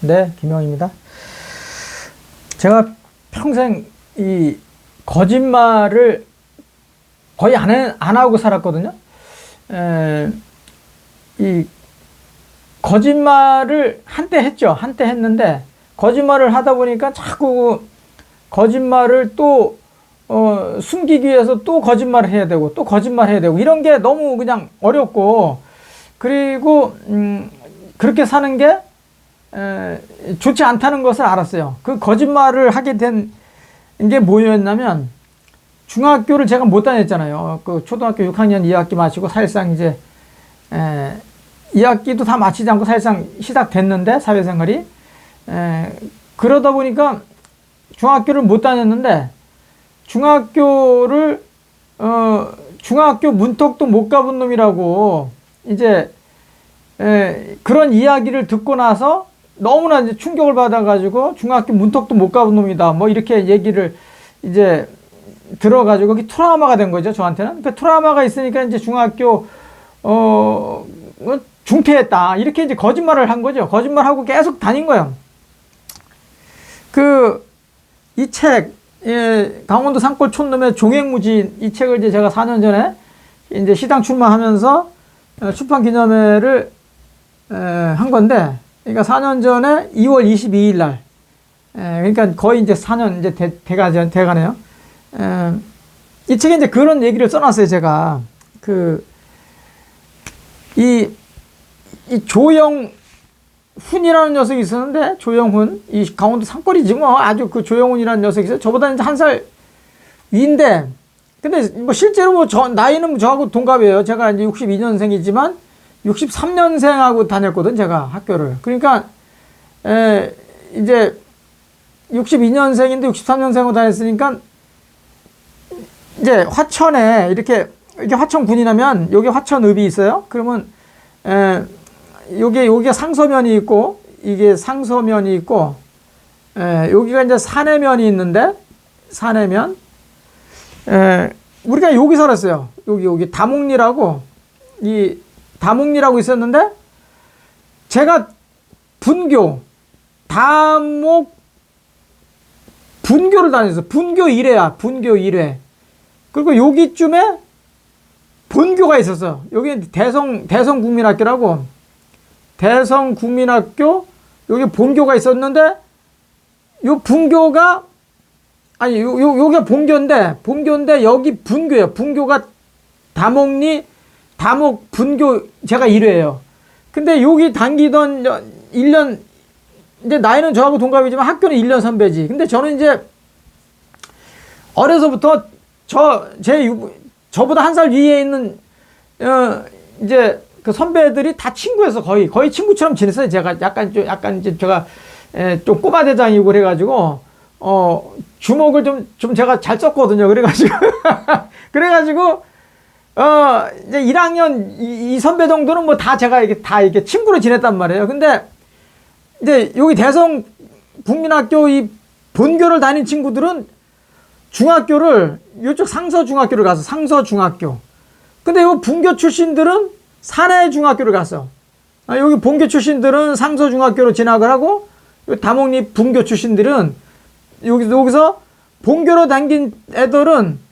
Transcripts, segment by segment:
네, 김영입니다. 제가 평생 이 거짓말을 거의 안, 해, 안 하고 살았거든요. 에, 이 거짓말을 한때 했죠. 한때 했는데 거짓말을 하다 보니까 자꾸 거짓말을 또 어, 숨기기 위해서 또 거짓말을 해야 되고 또 거짓말 해야 되고 이런 게 너무 그냥 어렵고 그리고 음, 그렇게 사는 게 에, 좋지 않다는 것을 알았어요. 그 거짓말을 하게 된 게 뭐였냐면 중학교를 제가 못 다녔잖아요. 그 초등학교 6학년 2학기 마치고 사실상 이제 에, 2학기도 다 마치지 않고 사실상 시작됐는데 사회생활이 에, 그러다 보니까 중학교를 못 다녔는데 중학교를 어 중학교 문턱도 못 가본 놈이라고 이제 에, 그런 이야기를 듣고 나서 너무나 이제 충격을 받아가지고 중학교 문턱도 못 가본 놈이다. 뭐 이렇게 얘기를 이제 들어가지고 그게 트라우마가 된 거죠 저한테는. 그 트라우마가 있으니까 이제 중학교 어 어, 중퇴했다 이렇게 이제 거짓말을 한 거죠. 거짓말하고 계속 다닌 거예요. 그 이 책, 예, 강원도 산골 촌놈의 종횡무진 이 책을 이제 제가 4년 전에 이제 시당 출마하면서 어, 출판 기념회를 에, 한 건데, 그러니까 4년 전에 2월 22일 날, 에, 그러니까 거의 이제 4년 이제 돼, 돼가, 돼가네요. 에, 이 책에 이제 그런 얘기를 써놨어요, 제가. 그, 이, 이 조영, 훈이라는 녀석이 있었는데, 조영훈, 이 강원도 산골이지 뭐, 아주 그 조영훈이라는 녀석이 있어요. 저보다 이제 한 살 위인데, 근데 뭐 실제로 뭐 저, 나이는 저하고 동갑이에요. 제가 이제 62년생이지만, 63년생하고 다녔거든, 제가 학교를. 그러니까, 에, 이제 62년생인데 63년생하고 다녔으니까, 이제 화천에 이렇게, 이게 화천 군이라면, 여기 화천읍이 있어요. 그러면, 에, 요게, 여기가 상서면이 있고, 이게 상서면이 있고, 에, 여기가 이제 산해면이 있는데, 산해면. 에, 우리가 여기 살았어요. 여기, 여기 다목리라고, 이 다목리라고 있었는데, 제가 분교, 다목, 분교를 다녔어. 분교 1회야. 분교 1회. 그리고 여기쯤에 본교가 있었어. 여기 대성, 대성 국민학교라고. 대성 국민학교, 여기 본교가 있었는데, 요 분교가, 아니, 요, 요, 요게 본교인데, 본교인데, 여기 분교예요. 분교가 다목리, 다목 분교, 제가 1회예요. 근데 여기 당기던 1년, 이제 나이는 저하고 동갑이지만 학교는 1년 선배지. 근데 저는 이제 어려서부터 저, 제, 유- 저보다 한 살 위에 있는, 어, 이제 그 선배들이 다 친구였어, 거의. 거의 친구처럼 지냈어요. 제가 약간, 좀, 약간 이제 제가, 에, 좀 꼬마 대장이고 그래가지고, 어, 주먹을 좀, 좀 제가 잘 썼거든요. 그래가지고, 그래가지고, 어, 이제 1학년 이, 이 선배 정도는 뭐 다 제가 이게 다 이게 친구로 지냈단 말이에요. 근데, 이제 여기 대성 국민학교 이 본교를 다닌 친구들은 중학교를 이쪽 상서 중학교를 가서 상서 중학교. 근데 이 분교 출신들은 산해 중학교를 갔어. 아, 여기 본교 출신들은 상서 중학교로 진학을 하고 요 다목리 분교 출신들은 여기 여기서 본교로 당긴 애들은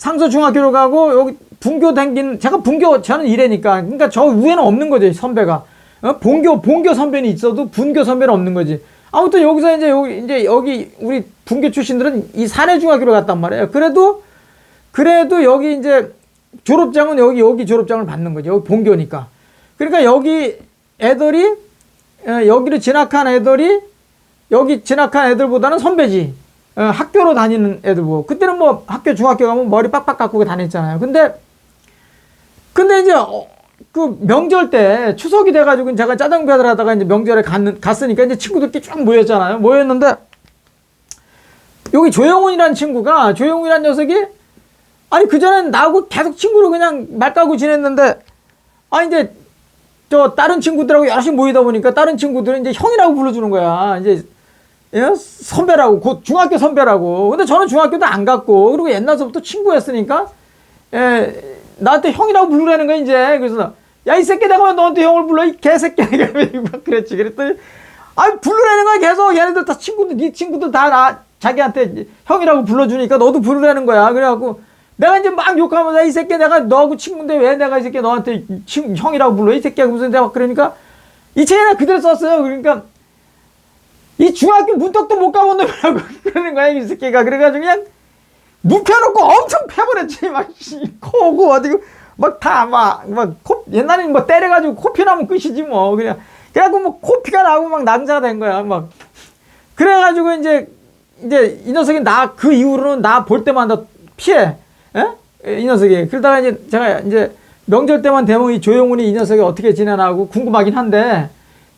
상서 중학교로 가고 여기 분교 당긴 제가 분교 저는 이래니까. 그러니까 저 위에는 없는 거죠 선배가. 어? 본교 본교 선배는 있어도 분교 선배는 없는 거지. 아무튼 여기서 이제 여기 이제 여기 우리 분교 출신들은 이 산해 중학교로 갔단 말이에요. 그래도 그래도 여기 이제 졸업장은 여기 여기 졸업장을 받는 거죠 여기 본교니까. 그러니까 여기 애들이 어, 여기를 진학한 애들이 여기 진학한 애들보다는 선배지. 어, 학교로 다니는 애들 뭐 그때는 뭐 학교 중학교 가면 머리 빡빡 깎고 다녔잖아요. 근데 근데 이제 어, 그 명절 때 추석이 돼가지고 제가 짜장 배달 하다가 이제 명절에 갔는, 갔으니까 이제 친구들끼리 쫙 모였잖아요. 모였는데 여기 조영훈이라는 친구가 조영훈이라는 녀석이 아니 그전엔 나하고 계속 친구로 그냥 말 까고 지냈는데 아 이제 저 다른 친구들하고 여럿이 모이다 보니까 다른 친구들은 이제 형이라고 불러주는 거야. 이제 예? 선배라고 곧 중학교 선배라고. 근데 저는 중학교도 안 갔고 그리고 옛날서부터 친구였으니까 예, 나한테 형이라고 부르라는 거야 이제. 그래서 야 이 새끼 내가 왜 너한테 형을 불러 이 개새끼야 막 그랬지. 그랬더니 아니 부르라는 거야 계속 얘네들 다 친구들 네 친구들 다 나 자기한테 형이라고 불러주니까 너도 부르라는 거야 그래갖고 내가 이제 막 욕하면서 이 새끼 내가 너하고 친구인데 왜 내가 이 새끼 너한테 친, 형이라고 불러 이 새끼야 무슨 내가 막 그러니까 이 책에는 그대로 썼어요 그러니까 이 중학교 문턱도 못 가본 놈이라고 그러는 거야 이 새끼가. 그래가지고 그냥 눕혀놓고 엄청 패버렸지. 막 씨, 코고 어디고 막다 막 막 코 옛날에는 뭐 때려가지고 코피 나면 끝이지 뭐. 그냥 그래갖고 뭐 코피가 나고 막 낭자가 된 거야 막. 그래가지고 이제 이제 이 녀석이 나 그 이후로는 나 볼 때마다 피해. 에? 이 녀석이. 그러다가 이제 제가 이제 명절 때만 되면 이 조용훈이 이 녀석이 어떻게 지내나 하고 궁금하긴 한데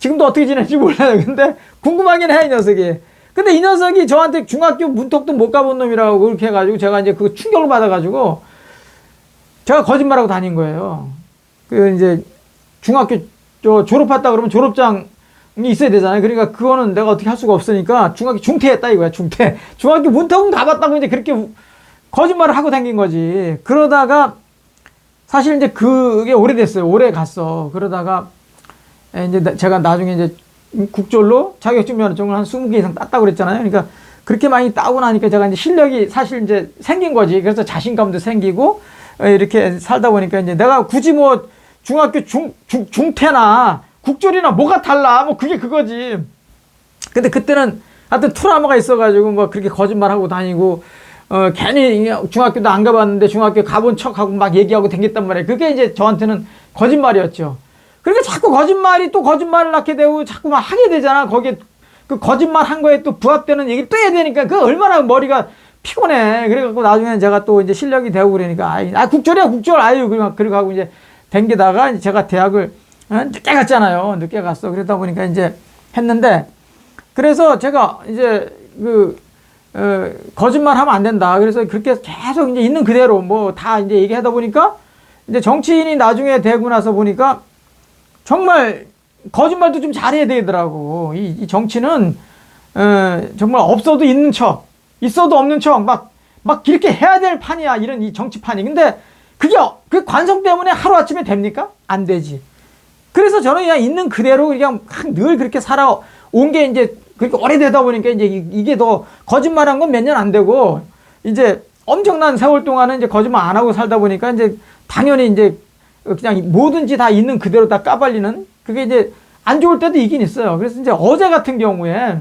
지금도 어떻게 지내는지 몰라요 근데 궁금하긴 해 이 녀석이 근데 이 녀석이 저한테 중학교 문턱도 못 가본 놈이라고 그렇게 해가지고 제가 이제 그 충격을 받아가지고 제가 거짓말하고 다닌 거예요. 그 이제 중학교 저 졸업했다 그러면 졸업장이 있어야 되잖아요. 그러니까 그거는 내가 어떻게 할 수가 없으니까 중학교 중퇴했다 이거야 중퇴. 중학교 문턱은 가봤다고 이제 그렇게 우- 거짓말을 하고 다닌 거지. 그러다가 사실 이제 그게 오래됐어요. 오래 갔어. 그러다가 에, 이제 나- 제가 나중에 이제 국졸로 자격증 면허증을 한 20개 이상 땄다고 그랬잖아요. 그러니까 그렇게 많이 따고 나니까 제가 이제 실력이 사실 이제 생긴 거지. 그래서 자신감도 생기고 어, 이렇게 살다 보니까 이제 내가 굳이 뭐 중학교 중, 중, 중퇴나 국졸이나 뭐가 달라. 뭐 그게 그거지. 근데 그때는 하여튼 트라우마가 있어가지고 뭐 그렇게 거짓말하고 다니고 어 괜히 중학교도 안 가봤는데 중학교 가본 척하고 막 얘기하고 댕겼단 말이에요. 그게 이제 저한테는 거짓말이었죠. 그러니까 자꾸 거짓말이 또 거짓말을 낳게 되고 자꾸 막 하게 되잖아. 거기에 그 거짓말 한 거에 또 부합되는 얘기를 또 해야 되니까 그 얼마나 머리가 피곤해. 그래갖고 나중에 제가 또 이제 실력이 되고 그러니까 아이, 아 국절이야 국절 아유 그리고 그리고 하고 이제 댕기다가 제가 대학을 어, 늦게 갔잖아요. 늦게 갔어. 그러다 보니까 이제 했는데 그래서 제가 이제 그 어, 거짓말 하면 안 된다. 그래서 그렇게 계속 이제 있는 그대로 뭐 다 이제 얘기하다 보니까 이제 정치인이 나중에 되고 나서 보니까 정말 거짓말도 좀 잘해야 되더라고. 이, 이 정치는 어, 정말 없어도 있는 척, 있어도 없는 척, 막, 막 이렇게 해야 될 판이야. 이런 이 정치판이. 근데 그게 어- 그 관성 때문에 하루아침에 됩니까? 안 되지. 그래서 저는 그냥 있는 그대로 그냥 늘 그렇게 살아온 게 이제 그렇게 오래되다 보니까 이제 이- 이게 더 거짓말한 건 몇 년 안 되고 이제 엄청난 세월 동안은 이제 거짓말 안 하고 살다 보니까 이제 당연히 이제 그냥 뭐든지 다 있는 그대로 다 까발리는 그게 이제 안 좋을 때도 있긴 있어요. 그래서 이제 어제 같은 경우에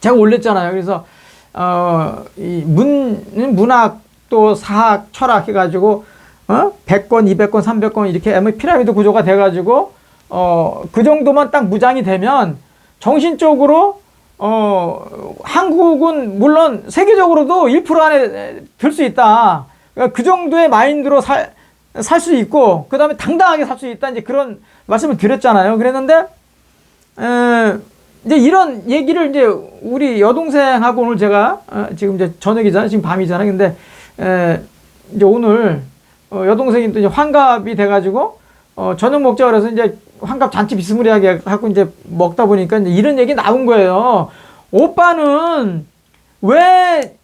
제가 올렸잖아요. 그래서 어 이 문 문학 또 사학 철학 해가지고 어 100권, 200권, 300권 이렇게 뭐 피라미드 구조가 돼가지고 어 그 정도만 딱 무장이 되면 정신적으로 어 한국은 물론 세계적으로도 1% 안에 들 수 있다. 그러니까 그 정도의 마인드로 살 살 수 있고 그 다음에 당당하게 살 수 있다 이제 그런 말씀을 드렸잖아요. 그랬는데 에, 이제 이런 얘기를 이제 우리 여동생하고 오늘 제가 어, 지금 이제 저녁이잖아요. 지금 밤이잖아요. 근데 에, 이제 오늘 어, 여동생이 또 이제 환갑이 돼가지고 어, 저녁 먹자 그래서 이제 환갑 잔치 비스무리하게 하고 이제 먹다 보니까 이제 이런 얘기 나온 거예요. 오빠는 왜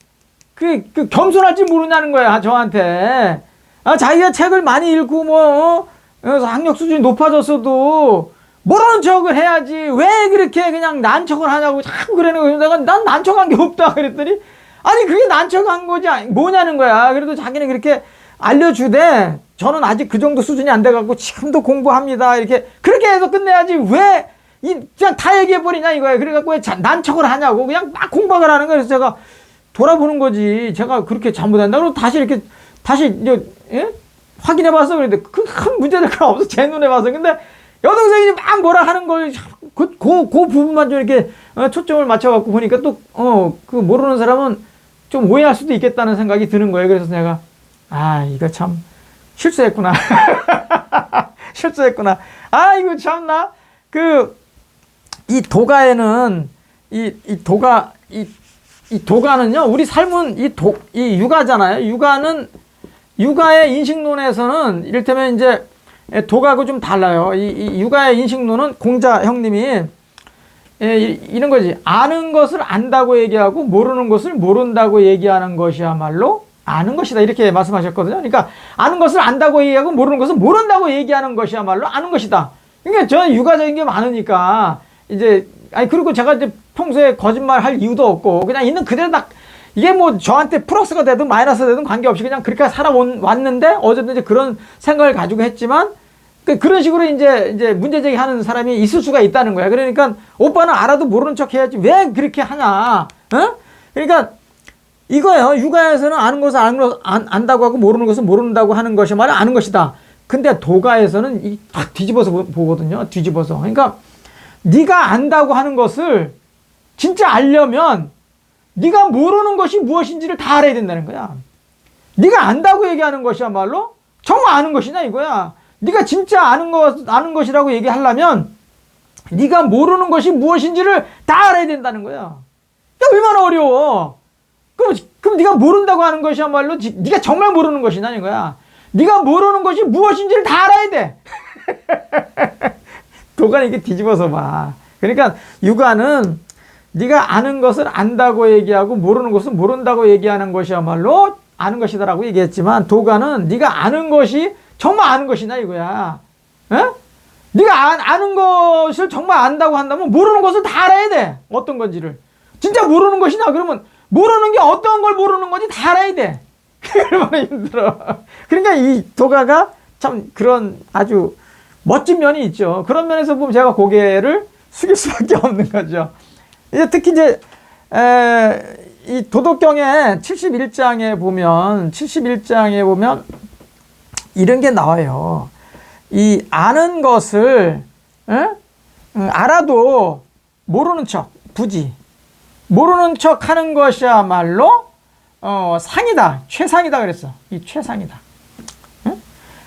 그, 그 겸손할지 모르냐는 거야, 저한테. 아, 자기가 책을 많이 읽고 뭐, 어? 학력 수준이 높아졌어도 모르는 척을 해야지. 왜 그렇게 그냥 난척을 하냐고 자꾸 그러는 거예요. 내가 난 난척한 게 없다. 그랬더니, 아니, 그게 난척한 거지. 뭐냐는 거야. 그래도 자기는 그렇게 알려주되, 저는 아직 그 정도 수준이 안 돼갖고 지금도 공부합니다. 이렇게, 그렇게 해서 끝내야지. 왜, 이, 그냥 다 얘기해버리냐 이거야. 그래갖고 왜 자- 난척을 하냐고. 그냥 막 공박을 하는 거예요. 그래서 제가 돌아보는 거지. 제가 그렇게 잘못했나? 그리고 다시 이렇게, 다시, 이제, 예? 확인해 봤어. 그런데 그큰 문제될 건 없어. 제 눈에 봐서. 근데 여동생이 막 뭐라 하는 걸, 그, 부분만 좀 이렇게 어, 초점을 맞춰 갖고 보니까 또, 어, 그 모르는 사람은 좀 오해할 수도 있겠다는 생각이 드는 거예요. 그래서 내가, 아, 이거 참 실수했구나. 실수했구나. 아, 이거 참나. 그, 이 도가에는, 이, 이 도가, 이, 이 도가는요, 우리 삶은 이 도, 이 육아잖아요. 육아는, 육아의 인식론에서는 이를테면 이제 도가하고 좀 달라요. 이, 이 육아의 인식론은 공자 형님이 예, 이- 이런 거지. 아는 것을 안다고 얘기하고 모르는 것을 모른다고 얘기하는 것이야말로 아는 것이다. 이렇게 말씀하셨거든요. 그러니까 아는 것을 안다고 얘기하고 모르는 것을 모른다고 얘기하는 것이야말로 아는 것이다. 그러니까 저는 육아적인 게 많으니까 이제 아니 그리고 제가 이제 평소에 거짓말 할 이유도 없고 그냥 있는 그대로 딱 이게 뭐 저한테 플러스가 되든 마이너스가 되든 관계없이 그냥 그렇게 살아왔는데 어제도 이제 그런 생각을 가지고 했지만 그 그런 식으로 이제 이제 문제 제기하는 사람이 있을 수가 있다는 거야. 그러니까 오빠는 알아도 모르는 척 해야지 왜 그렇게 하냐? 어? 그러니까 이거예요. 육아에서는 아는 것을 아는 것, 안, 안다고 하고 모르는 것은 모른다고 하는 것이 말이 아는 것이다. 근데 도가에서는 이 딱 뒤집어서 보- 보거든요. 뒤집어서. 그러니까 네가 안다고 하는 것을 진짜 알려면 네가 모르는 것이 무엇인지를 다 알아야 된다는 거야. 네가 안다고 얘기하는 것이야말로 정말 아는 것이냐 이거야. 네가 진짜 아는 것 아는 것이라고 얘기하려면 네가 모르는 것이 무엇인지를 다 알아야 된다는 거야. 야 얼마나 어려워. 그럼 그럼 네가 모른다고 하는 것이야말로 지- 네가 정말 모르는 것이냐 이거야. 네가 모르는 것이 무엇인지를 다 알아야 돼. 도가니 이렇게 뒤집어서 봐. 그러니까 육아는 네가 아는 것을 안다고 얘기하고 모르는 것은 모른다고 얘기하는 것이야말로 아는 것이다라고 얘기했지만 도가는 네가 아는 것이 정말 아는 것이냐 이거야. 에? 네가 아, 아는 것을 정말 안다고 한다면 모르는 것을 다 알아야 돼. 어떤 건지를. 진짜 모르는 것이냐 그러면 모르는 게 어떤 걸 모르는 건지 다 알아야 돼. 얼마나 힘들어. 그러니까 이 도가가 참 그런 아주 멋진 면이 있죠. 그런 면에서 보면 제가 고개를 숙일 수밖에 없는 거죠. 이제 특히 이제 에, 이 도덕경의 71장에 보면 71장에 보면 이런 게 나와요. 이 아는 것을 에? 음, 알아도 모르는 척 부지 모르는 척 하는 것이야말로 어, 상이다 최상이다 그랬어 이 최상이다 응?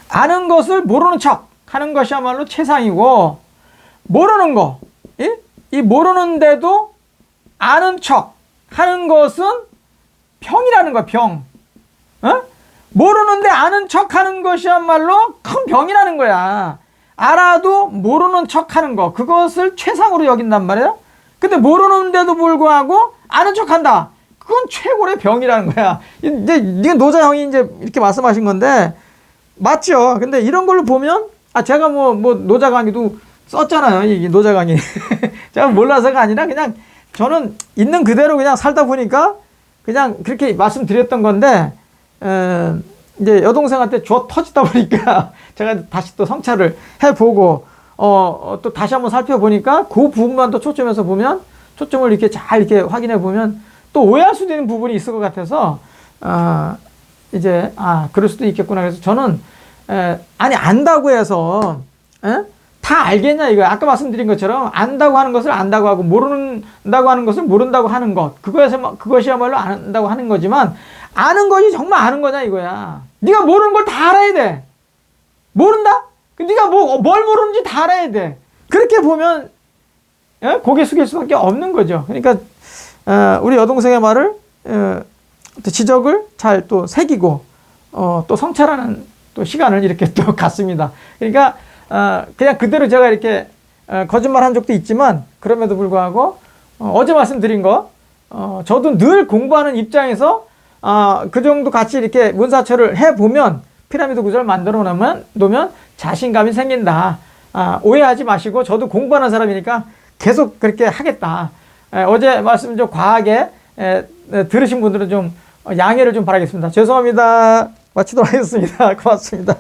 아는 것을 모르는 척 하는 것이야말로 최상이고 모르는 거, 이, 이 모르는데도 아는 척 하는 것은 병이라는 거야, 병. 어? 모르는데 아는 척 하는 것이야말로 큰 병이라는 거야. 알아도 모르는 척 하는 거, 그것을 최상으로 여긴단 말이야. 근데 모르는데도 불구하고 아는 척 한다. 그건 최고의 병이라는 거야. 이제, 이게 노자 형이 이제 이렇게 말씀하신 건데, 맞죠. 근데 이런 걸로 보면, 아, 제가 뭐, 뭐, 노자 강의도 썼잖아요. 이게 노자 강의. 제가 몰라서가 아니라 그냥 저는 있는 그대로 그냥 살다 보니까 그냥 그렇게 말씀드렸던 건데, 에, 이제 여동생한테 줘 터지다 보니까 제가 다시 또 성찰을 해보고, 어, 어, 또 다시 한번 살펴보니까 그 부분만 더 초점에서 보면, 초점을 이렇게 잘 이렇게 확인해 보면 또 오해할 수도 있는 부분이 있을 것 같아서, 아, 이제, 아, 그럴 수도 있겠구나. 그래서 저는, 에, 아니, 안다고 해서, 에? 다 알겠냐, 이거. 아까 말씀드린 것처럼, 안다고 하는 것을 안다고 하고, 모른다고 하는 것을 모른다고 하는 것. 그것에서, 그것이야말로 안다고 하는 거지만, 아는 것이 정말 아는 거냐, 이거야. 네가 모르는 걸 다 알아야 돼. 모른다? 그 네가 뭐, 뭘 모르는지 다 알아야 돼. 그렇게 보면, 예? 고개 숙일 수밖에 없는 거죠. 그러니까, 어, 우리 여동생의 말을, 어, 또 지적을 잘 또 새기고, 어, 또 성찰하는 또 시간을 이렇게 또 갖습니다. 그러니까, 어, 그냥 그대로 제가 이렇게, 어, 거짓말 한 적도 있지만, 그럼에도 불구하고, 어, 어제 말씀드린 거, 어, 저도 늘 공부하는 입장에서, 아, 그 정도 같이 이렇게 문사철을 해보면, 피라미드 구조를 만들어 놓으면, 자신감이 생긴다. 아, 오해하지 마시고, 저도 공부하는 사람이니까 계속 그렇게 하겠다. 에, 어제 말씀 좀 과하게 들으신 분들은 좀 양해를 좀 바라겠습니다. 죄송합니다. 마치도록 하겠습니다. 고맙습니다.